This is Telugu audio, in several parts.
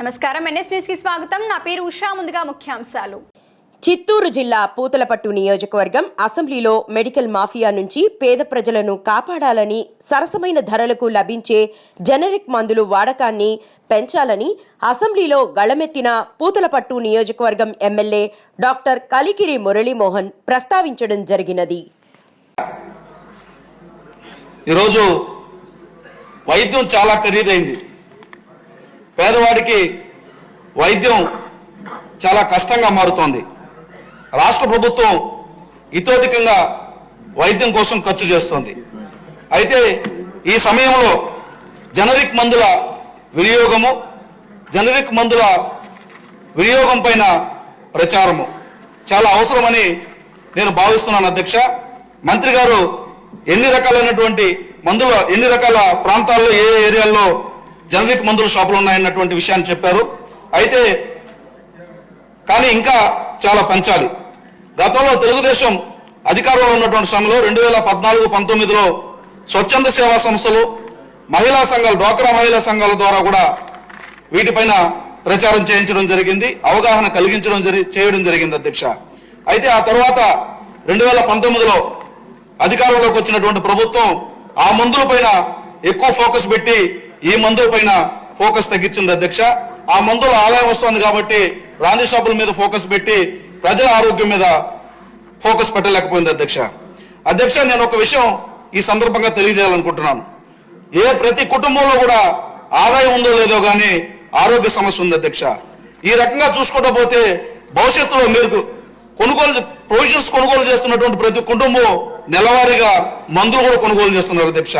నమస్కారం. ఎన్ఎస్ న్యూస్కి స్వాగతం. నా పేరు ఉషా. ముందుగా ముఖ్యాంశాలు. చిత్తూరు జిల్లా పూతలపట్టు నియోజకవర్గం అసెంబ్లీలో మెడికల్ మాఫియా నుంచి పేద ప్రజలను కాపాడాలని సరసమైన ధరలకు లభించే జనరిక్ మందులు వాడకాన్ని పెంచాలని అసెంబ్లీలో గళమెత్తిన పూతలపట్టు నియోజకవర్గం ఎమ్మెల్యే డాక్టర్ కలికిరి మురళీమోహన్ ప్రస్తావించడం జరిగినది. ఈరోజు వైద్యం చాలా ఖరీదైంది. పేదవాడికి వైద్యం చాలా కష్టంగా మారుతోంది. రాష్ట్ర ప్రభుత్వం ఇతోధికంగా వైద్యం కోసం ఖర్చు చేస్తోంది. అయితే ఈ సమయంలో జనరిక్ మందుల వినియోగము జనరిక్ మందుల వినియోగం పైన ప్రచారము చాలా అవసరమని నేను భావిస్తున్నాను అధ్యక్ష. మంత్రి గారు ఎన్ని రకాలైనటువంటి మందుల ఎన్ని రకాల ప్రాంతాల్లో ఏ ఏ ఏరియాల్లో జనరిక్ మందుల షాపులు ఉన్నాయన్నటువంటి విషయాన్ని చెప్పారు. అయితే కానీ ఇంకా చాలా పెంచాలి. గతంలో తెలుగుదేశం అధికారంలో ఉన్నటువంటి సమయంలో రెండు వేల పద్నాలుగు పంతొమ్మిదిలో స్వచ్ఛంద సేవా సంస్థలు మహిళా సంఘాలు డ్వాక్రా మహిళా సంఘాల ద్వారా కూడా వీటిపైన ప్రచారం చేయించడం జరిగింది. అవగాహన కలిగించడం జరి చేయడం జరిగింది అధ్యక్ష. అయితే ఆ తర్వాత రెండు వేల పంతొమ్మిదిలో అధికారంలోకి వచ్చినటువంటి ప్రభుత్వం ఆ మందుల పైన ఎక్కువ ఫోకస్ పెట్టి ఈ మందుల పైన ఫోకస్ తగ్గించింది అధ్యక్ష. ఆ మందుల ఆదాయం వస్తుంది కాబట్టి రాంది షాపుల మీద ఫోకస్ పెట్టి ప్రజల ఆరోగ్యం మీద ఫోకస్ పెట్టలేకపోయింది అధ్యక్ష. అధ్యక్ష నేను ఒక విషయం ఈ సందర్భంగా తెలియజేయాలనుకుంటున్నాను. ఏ ప్రతి కుటుంబంలో కూడా ఆదాయం ఉందో లేదో కానీ ఆరోగ్య సమస్య ఉంది అధ్యక్ష. ఈ రకంగా చూసుకుంటూ పోతే భవిష్యత్తులో మీరు కొనుగోలు ప్రొవిజన్స్ కొనుగోలు చేస్తున్నటువంటి ప్రతి కుటుంబం నెలవారీగా మందులు కూడా కొనుగోలు చేస్తున్నారు అధ్యక్ష.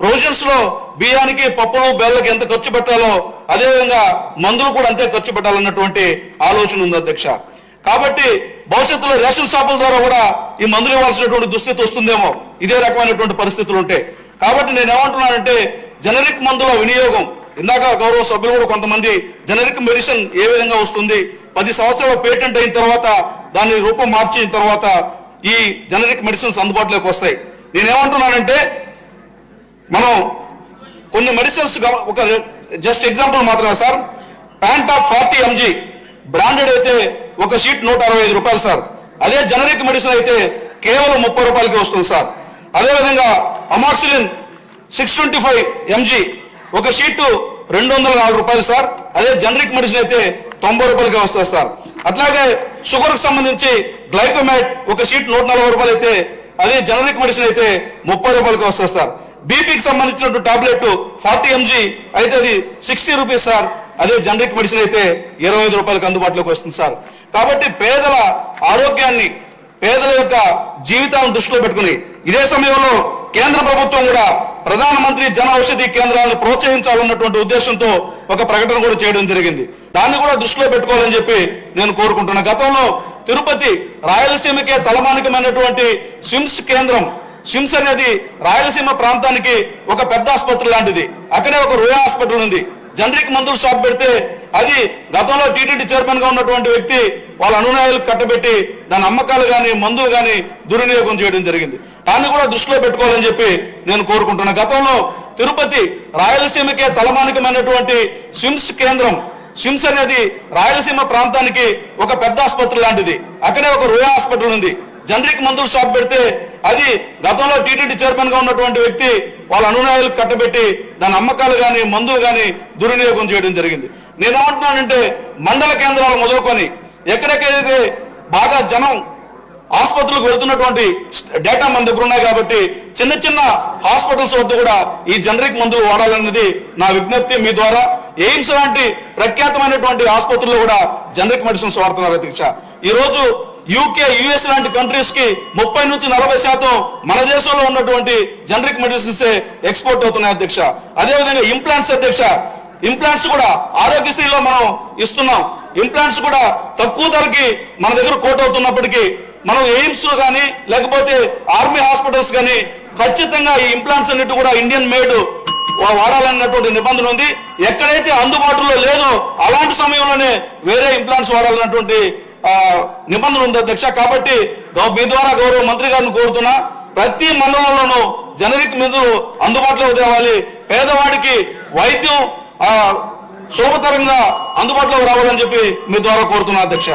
ప్రొవిజన్స్లో బియ్యానికి పప్పులు బెల్లకి ఎంత ఖర్చు పెట్టాలో అదేవిధంగా మందులు కూడా అంతే ఖర్చు పెట్టాలన్నటువంటి ఆలోచన ఉంది అధ్యక్ష. కాబట్టి భవిష్యత్తులో రేషన్ షాపుల ద్వారా కూడా ఈ మందులు ఇవ్వాల్సినటువంటి దుస్థితి వస్తుందేమో ఇదే రకమైనటువంటి పరిస్థితులు ఉంటాయి కాబట్టి నేను ఏమంటున్నానంటే జనరిక్ మందుల వినియోగం ఇందాక గౌరవ సభ్యులు కూడా కొంతమంది జనరిక్ మెడిసిన్ ఏ విధంగా వస్తుంది పది సంవత్సరాల పేటెంట్ అయిన తర్వాత దాన్ని రూపం మార్చిన తర్వాత ఈ జనరిక్ మెడిసిన్స్ అందుబాటులోకి వస్తాయి. నేనేమంటున్నానంటే మనం కొన్ని మెడిసిన్స్ ఒక జస్ట్ ఎగ్జాంపుల్ మాత్రమే sir pant of forty MG branded అయితే ఒక షీట్ నూట అరవై ఐదు రూపాయలు సార్ అదే జనరిక్ మెడిసిన్ అయితే కేవలం ముప్పై రూపాయలకి వస్తుంది సార్ అదేవిధంగా amoxicillin six twenty five MG ఒక షీటు రెండు వందల నాలుగు రూపాయలు సార్ అదే జనరిక్ మెడిసిన్ అయితే తొంభై రూపాయలకి వస్తుంది సార్ అట్లాగే షుగర్కి సంబంధించి గ్లైకోమైట్ ఒక షీట్ నూట నలభై రూపాయలు అయితే అదే జనరిక్ మెడిసిన్ అయితే ముప్పై రూపాయలకి వస్తుంది సార్ బీపీకి సంబంధించినటువంటి టాబ్లెట్ ఫార్టీ ఎంజీ అయితే అది సిక్స్టీ రూపీస్ సార్. అదే జనరిక్ మెడిసిన్ అయితే ఇరవై ఐదు రూపాయలకు అందుబాటులోకి వస్తుంది సార్. కాబట్టి పేదల ఆరోగ్యాన్ని పేదల యొక్క జీవితాలను దృష్టిలో పెట్టుకుని ఇదే సమయంలో కేంద్ర ప్రభుత్వం కూడా ప్రధానమంత్రి జన ఔషధి కేంద్రాలను ప్రోత్సహించాలన్నటువంటి ఉద్దేశంతో ఒక ప్రకటన కూడా చేయడం జరిగింది. దాన్ని కూడా దృష్టిలో పెట్టుకోవాలని చెప్పి నేను కోరుకుంటున్నా. గతంలో తిరుపతి రాయలసీమకే తలమానికమైనటువంటి స్విమ్స్ కేంద్రం స్విమ్స్ అనేది రాయలసీమ ప్రాంతానికి ఒక పెద్ద ఆసుపత్రి లాంటిది. అక్కడే ఒక రుయా హాస్పిటల్ ఉంది. జనరిక్ మందుల షాప్ పెడితే అది గతంలో టీటీడీ చైర్మన్గా ఉన్నటువంటి వ్యక్తి వాళ్ళ అనునాయాలు కట్టబెట్టి దాని అమ్మకాలు గాని మందులు గాని దుర్వినియోగం చేయడం జరిగింది. దాన్ని కూడా దృష్టిలో పెట్టుకోవాలని చెప్పి నేను కోరుకుంటున్నా. గతంలో తిరుపతి రాయలసీమకే తలమానికమైనటువంటి స్విమ్స్ కేంద్రం స్విమ్స్ అనేది రాయలసీమ ప్రాంతానికి ఒక పెద్ద ఆసుపత్రి లాంటిది. అక్కడే ఒక రుయా హాస్పిటల్ ఉంది. జనరిక్ మందుల షాప్ పెడితే అది గతంలో టీటీడీ చైర్మన్గా ఉన్నటువంటి వ్యక్తి వాళ్ళ అనునాయాలకు కట్టబెట్టి దాని అమ్మకాలు కానీ మందులు కానీ దుర్వినియోగం చేయడం జరిగింది. నేనేమంటున్నానంటే మండల కేంద్రాలు మొదలుకొని ఎక్కడెక్కడైతే బాగా జనం ఆసుపత్రులకు వెళ్తున్నటువంటి డేటా మన దగ్గర ఉన్నాయి కాబట్టి చిన్న చిన్న హాస్పిటల్స్ వద్ద కూడా ఈ జనరిక్ మందులు వాడాలన్నది నా విజ్ఞప్తి మీ ద్వారా. ఎయిమ్స్ లాంటి ప్రఖ్యాతమైనటువంటి ఆసుపత్రుల్లో కూడా జనరిక్ మెడిసిన్స్ వాడుతున్నారు అధ్యక్ష. ఈ రోజు యూకే యుఎస్ లాంటి కంట్రీస్కి ముప్పై నుంచి నలభై శాతం మన దేశంలో ఉన్నటువంటి జనరిక్ మెడిసిన్స్ ఎక్స్పోర్ట్ అవుతున్నాయి అధ్యక్ష. అదేవిధంగా ఇంప్లాంట్స్ అధ్యక్ష. ఇంప్లాంట్స్ కూడా ఆరోగ్యశ్రీలో మనం ఇస్తున్నాం. ఇంప్లాంట్స్ కూడా తక్కువ ధరకి మన దగ్గర కోట్ అవుతున్నప్పటికీ మనం ఎయిమ్స్ కానీ లేకపోతే ఆర్మీ హాస్పిటల్స్ కానీ ఖచ్చితంగా ఈ ఇంప్లాంట్స్ అన్నిటి కూడా ఇండియన్ మేడ్ వాడాలన్నటువంటి నిబంధన ఉంది. ఎక్కడైతే అందుబాటులో లేదో అలాంటి సమయంలోనే వేరే ఇంప్లాంట్స్ వాడాలన్నటువంటి నిబంధన ఉంది అధ్యక్ష. కాబట్టి గౌ- మీ ద్వారా గౌరవ మంత్రి గారిని కోరుతున్నా ప్రతి మండలంలోనూ జనరిక్ మందులు అందుబాటులో తేవాలి పేదవాడికి వైద్యం ఆ, సులభతరంగా రావాలని చెప్పి మీ ద్వారా కోరుతున్నా అధ్యక్ష.